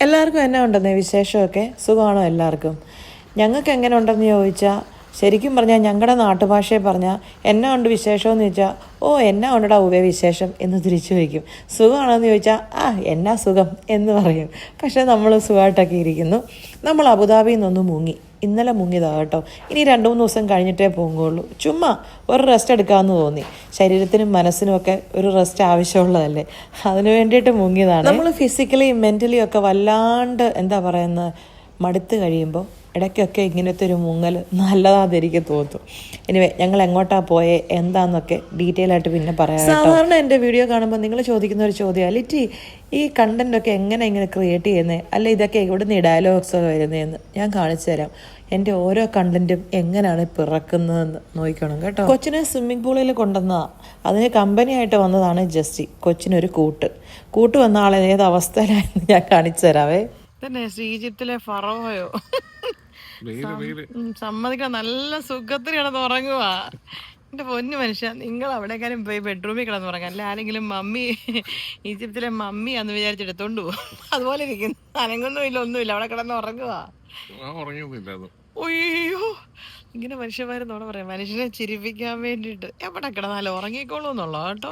എല്ലാവർക്കും എന്നാ ഉണ്ടെന്ന് വിശേഷമൊക്കെ? സുഖമാണോ എല്ലാവർക്കും? ഞങ്ങൾക്ക് എങ്ങനെ ഉണ്ടെന്ന് ചോദിച്ചാൽ ശരിക്കും പറഞ്ഞാൽ ഞങ്ങളുടെ നാട്ടുഭാഷയെ പറഞ്ഞാൽ എന്നാ ഉണ്ട് വിശേഷമെന്ന് ചോദിച്ചാൽ ഓ എന്നാ ഉണ്ടടാ ഉവേ വിശേഷം? എന്ന് തിരിച്ചു വയ്ക്കും സുഖമാണോ എന്ന് ചോദിച്ചാൽ ആ എന്നാ സുഖം? എന്ന് പറയും. പക്ഷേ നമ്മൾ സുഖമായിട്ടൊക്കെ ഇരിക്കുന്നു. നമ്മൾ അബുദാബിയിൽ നിന്നൊന്ന് മുങ്ങി. ഇന്നലെ മുങ്ങിയതാണ് കേട്ടോ. ഇനി രണ്ട് മൂന്ന് ദിവസം കഴിഞ്ഞിട്ടേ പോകുകയുള്ളൂ ചുമ്മാ ഒരു റെസ്റ്റ് എടുക്കാമെന്ന് തോന്നി. ശരീരത്തിനും മനസ്സിനും ഒക്കെ ഒരു റെസ്റ്റ് ആവശ്യമുള്ളതല്ലേ? അതിന് വേണ്ടിയിട്ട് മുങ്ങിയതാണ്. നമ്മൾ ഫിസിക്കലി മെന്റലി ഒക്കെ വല്ലാണ്ട് എന്താ പറയുന്നത് മടുത്ത് കഴിയുമ്പോൾ ഇടയ്ക്കൊക്കെ ഇങ്ങനത്തെ ഒരു മുങ്ങൽ നല്ലതാണെന്ന് എനിക്ക് തോന്നുന്നു എനിവേ ഞങ്ങൾ എങ്ങോട്ടാ പോയേ എന്താന്നൊക്കെ ഡീറ്റെയിൽ ആയിട്ട് പിന്നെ പറയാം സാധാരണ എന്റെ വീഡിയോ കാണുമ്പോൾ നിങ്ങൾ ചോദിക്കുന്ന ഒരു ചോദ്യം ലിറ്റി ഈ കണ്ടന്റ് ഒക്കെ എങ്ങനെ ഇങ്ങനെ ക്രിയേറ്റ് ചെയ്യുന്നത് അല്ല ഇതൊക്കെ എവിടുന്ന് ഈ ഡയലോഗ്സ് ഒക്കെ വരുന്നതെന്ന് ഞാൻ കാണിച്ചു തരാം. എന്റെ ഓരോ കണ്ടന്റും എങ്ങനെയാണ് പിറക്കുന്നതെന്ന് നോക്കണം കേട്ടോ. കൊച്ചിനെ സ്വിമ്മിംഗ് പൂളിൽ കൊണ്ടുവന്നതാണ് അതിന് കമ്പനിയായിട്ട് വന്നതാണ് ജസ്റ്റി കൊച്ചിനൊരു കൂട്ട്. കൂട്ട് വന്ന ഏത് അവസ്ഥയിലായിരുന്നു ഞാൻ കാണിച്ചു തരാവേ. തന്നെ ഈജിപ്തിലെ ഫറോയോ. സമ്മതിക്കണം. നല്ല സുഖത്തിൽ കിടന്ന് ഉറങ്ങുവാ. എന്റെ പൊന്നു മനുഷ്യ നിങ്ങൾ അവിടെക്കാരും പോയി ബെഡ്റൂമിൽ കിടന്ന് ഉറങ്ങാം. അല്ല ആരെങ്കിലും മമ്മി ഈജിപ്തിലെ മമ്മി എന്ന് വിചാരിച്ച് എടുത്തോണ്ട് പോകും അതുപോലെ ഇരിക്കുന്നു. അനങ്ങൊന്നുമില്ല ഒന്നുമില്ല. അവിടെ കിടന്ന് ഉറങ്ങുക ഒയ്യോ ഇങ്ങനെ മനുഷ്യന്മാരെന്നോട് പറയാം. മനുഷ്യനെ ചിരിപ്പിക്കാൻ വേണ്ടിയിട്ട് എവിടെ കിടന്നാലും ഉറങ്ങിക്കോളൂ എന്നുള്ളോ കേട്ടോ.